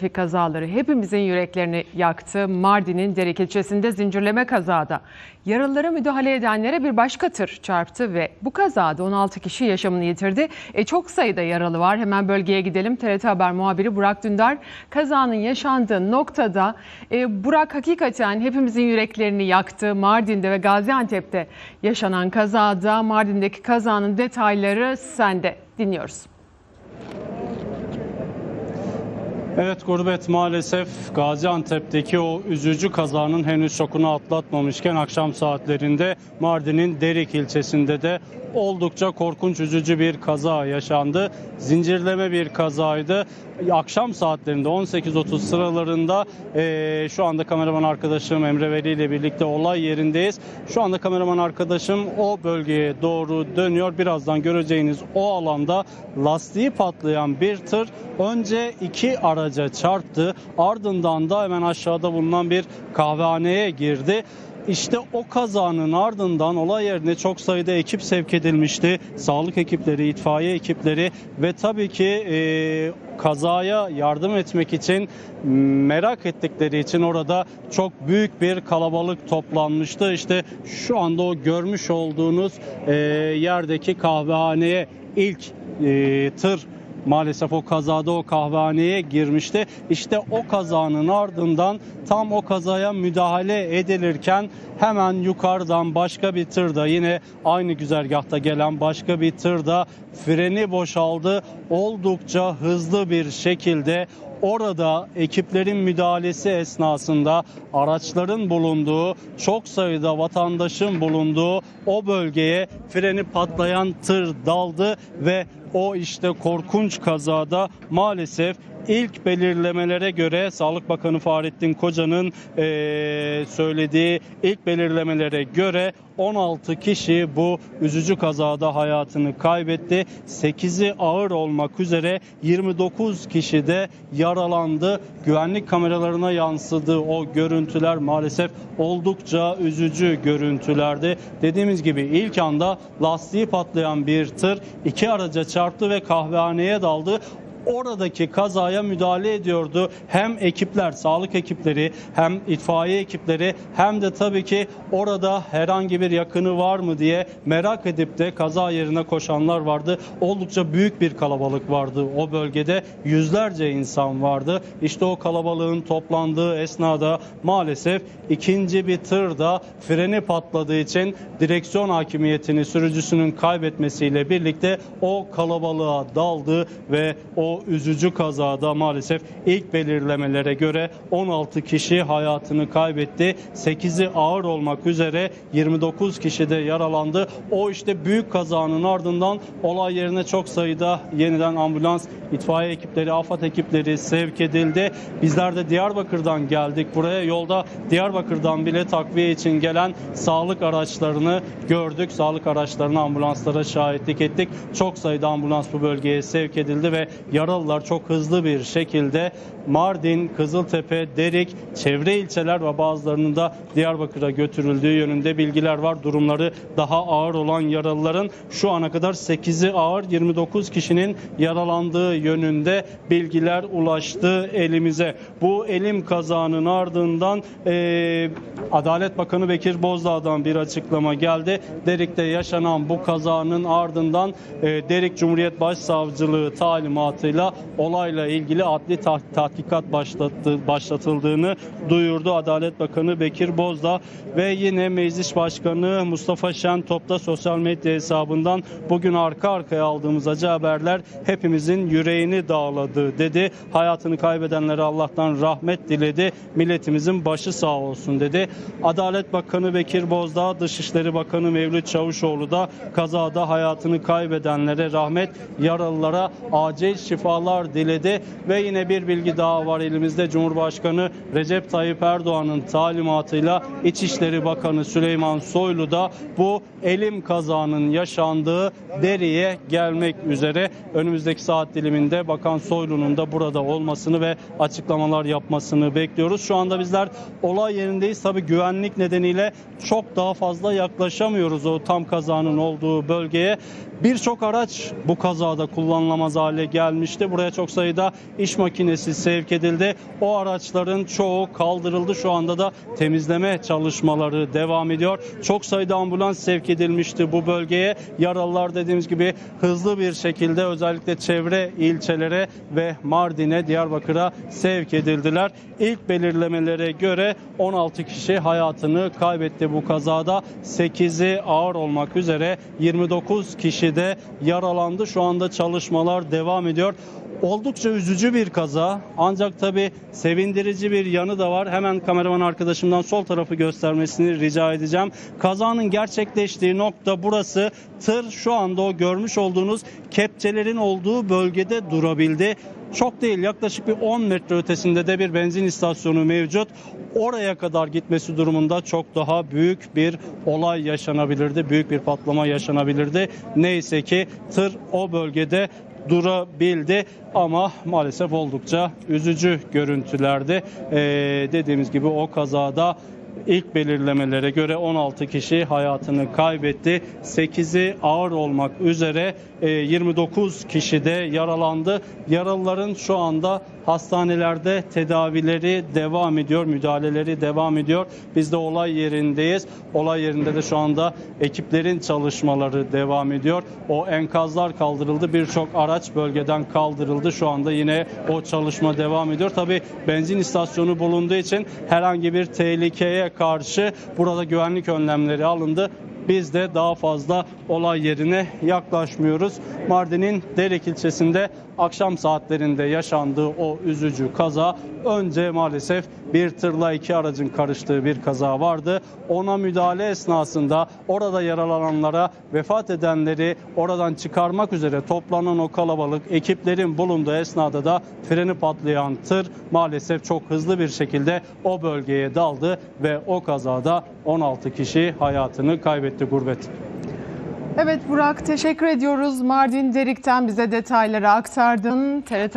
Trafik kazaları hepimizin yüreklerini yaktı. Mardin'in Derik ilçesinde zincirleme kazada yaralılara müdahale edenlere bir başka tır çarptı ve bu kazada 16 kişi yaşamını yitirdi. E, çok sayıda yaralı var. Hemen bölgeye gidelim. TRT Haber muhabiri Burak Dündar kazanın yaşandığı noktada e, Burak hakikaten hepimizin yüreklerini yaktı. Mardin'de ve Gaziantep'te yaşanan kazada Mardin'deki kazanın detayları sende. Dinliyoruz. Evet Gurbet maalesef Gaziantep'teki o üzücü kazanın henüz şokunu atlatmamışken akşam saatlerinde Mardin'in Derik ilçesinde de oldukça korkunç üzücü bir kaza yaşandı. Zincirleme bir kazaydı. Akşam saatlerinde 18.30 sıralarında eee, şu anda kameraman arkadaşım Emre Veli ile birlikte olay yerindeyiz. Şu anda kameraman arkadaşım o bölgeye doğru dönüyor. Birazdan göreceğiniz o alanda lastiği patlayan bir tır önce iki araca çarptı. Ardından da hemen aşağıda bulunan bir kahvehaneye girdi. İşte o kazanın ardından olay yerine çok sayıda ekip sevk edilmişti. Sağlık ekipleri, itfaiye ekipleri ve tabii ki e, kazaya yardım etmek için merak ettikleri için orada çok büyük bir kalabalık toplanmıştı. İşte şu anda o görmüş olduğunuz e, yerdeki kahvehaneye ilk e, tır maalesef o kazada o kahvehaneye girmişti. İşte o kazanın ardından tam o kazaya müdahale edilirken hemen yukarıdan başka bir tırda yine aynı güzergahta gelen başka bir tırda freni boşaldı. Oldukça hızlı bir şekilde Orada ekiplerin müdahalesi esnasında araçların bulunduğu, çok sayıda vatandaşın bulunduğu o bölgeye freni patlayan tır daldı ve o işte korkunç kazada maalesef ilk belirlemelere göre Sağlık Bakanı Fahrettin Koca'nın eee, söylediği ilk belirlemelere göre 16 kişi bu üzücü kazada hayatını kaybetti. 8'i ağır olmak üzere 29 kişi de yaralandı. Güvenlik kameralarına yansıdığı o görüntüler maalesef oldukça üzücü görüntülerdi. Dediğimiz gibi ilk anda lastiği patlayan bir tır iki araca çarptı ve kahvehaneye daldı oradaki kazaya müdahale ediyordu. Hem ekipler, sağlık ekipleri, hem itfaiye ekipleri hem de tabii ki orada herhangi bir yakını var mı diye merak edip de kaza yerine koşanlar vardı. Oldukça büyük bir kalabalık vardı o bölgede. Yüzlerce insan vardı. İşte o kalabalığın toplandığı esnada maalesef ikinci bir tır da freni patladığı için direksiyon hakimiyetini sürücüsünün kaybetmesiyle birlikte o kalabalığa daldı ve o üzücü kazada maalesef ilk belirlemelere göre 16 kişi hayatını kaybetti. 8'i ağır olmak üzere 29 kişi de yaralandı. O işte büyük kazanın ardından olay yerine çok sayıda yeniden ambulans, itfaiye ekipleri, AFAD ekipleri sevk edildi. Bizler de Diyarbakır'dan geldik buraya. Yolda Diyarbakır'dan bile takviye için gelen sağlık araçlarını gördük. Sağlık araçlarına, ambulanslara şahitlik ettik. Çok sayıda ambulans bu bölgeye sevk edildi ve yaralılar çok hızlı bir şekilde Mardin, Kızıltepe, Derik, çevre ilçeler ve bazılarının da Diyarbakır'a götürüldüğü yönünde bilgiler var. Durumları daha ağır olan yaralıların şu ana kadar 8'i ağır 29 kişinin yaralandığı yönünde bilgiler ulaştı elimize. Bu elim kazanın ardından eee, Adalet Bakanı Bekir Bozdağ'dan bir açıklama geldi. Derik'te yaşanan bu kazanın ardından eee, Derik Cumhuriyet Başsavcılığı talimatıyla olayla ilgili adli tah- tahkikat başlattı, başlatıldığını duyurdu Adalet Bakanı Bekir Bozdağ ve yine Meclis Başkanı Mustafa Şentop da sosyal medya hesabından bugün arka arkaya aldığımız acı haberler hepimizin yüreğini dağladı dedi. Hayatını kaybedenlere Allah'tan rahmet diledi. Milletimizin başı sağ olsun dedi. Adalet Bakanı Bekir Bozdağ, Dışişleri Bakanı Mevlüt Çavuşoğlu da kazada hayatını kaybedenlere rahmet, yaralılara acil şifalar diledi ve yine bir bilgi daha var elimizde. Cumhurbaşkanı Recep Tayyip Erdoğan'ın talimatıyla İçişleri Bakanı Süleyman Soylu da bu elim kazanın yaşandığı Deri'ye gelmek üzere önümüzdeki saat diliminde Bakan Soylu'nun da burada olmasını ve açıklamalar yapmasını bekliyoruz. Şu anda bizler olay yerindeyiz. Tabii güvenlik nedeniyle çok daha fazla yaklaşamıyoruz o tam kazanın olduğu bölgeye. Birçok araç bu kazada kullanılamaz hale gelmişti. Buraya çok sayıda iş makinesi sevk edildi. O araçların çoğu kaldırıldı. Şu anda da temizleme çalışmaları devam ediyor. Çok sayıda ambulans sevk edilmişti bu bölgeye. Yaralılar dediğimiz gibi hızlı bir şekilde özellikle çevre ilçelere ve Mardin'e, Diyarbakır'a sevk edildiler. İlk belirlemelere göre 16 kişi hayatını kaybetti bu kazada. 8'i ağır olmak üzere 29 kişi de yaralandı. Şu anda çalışmalar devam ediyor. Oldukça üzücü bir kaza ancak tabi sevindirici bir yanı da var. Hemen kameraman arkadaşımdan sol tarafı göstermesini rica edeceğim. Kazanın gerçekleştiği nokta burası. Tır şu anda o görmüş olduğunuz kepçelerin olduğu bölgede durabildi. Çok değil yaklaşık bir 10 metre ötesinde de bir benzin istasyonu mevcut. Oraya kadar gitmesi durumunda çok daha büyük bir olay yaşanabilirdi. Büyük bir patlama yaşanabilirdi. Neyse ki tır o bölgede durabildi ama maalesef oldukça üzücü görüntülerdi. Ee, dediğimiz gibi o kazada ilk belirlemelere göre 16 kişi hayatını kaybetti. 8'i ağır olmak üzere e, 29 kişi de yaralandı. Yaralıların şu anda hastanelerde tedavileri devam ediyor, müdahaleleri devam ediyor. Biz de olay yerindeyiz. Olay yerinde de şu anda ekiplerin çalışmaları devam ediyor. O enkazlar kaldırıldı. Birçok araç bölgeden kaldırıldı. Şu anda yine o çalışma devam ediyor. Tabii benzin istasyonu bulunduğu için herhangi bir tehlikeye karşı burada güvenlik önlemleri alındı. Biz de daha fazla olay yerine yaklaşmıyoruz. Mardin'in Derek ilçesinde akşam saatlerinde yaşandığı o üzücü kaza önce maalesef bir tırla iki aracın karıştığı bir kaza vardı. Ona müdahale esnasında orada yaralananlara vefat edenleri oradan çıkarmak üzere toplanan o kalabalık ekiplerin bulunduğu esnada da freni patlayan tır maalesef çok hızlı bir şekilde o bölgeye daldı ve o kazada 16 kişi hayatını kaybetti gurbet. Evet Burak teşekkür ediyoruz. Mardin Derik'ten bize detayları aktardın. TRT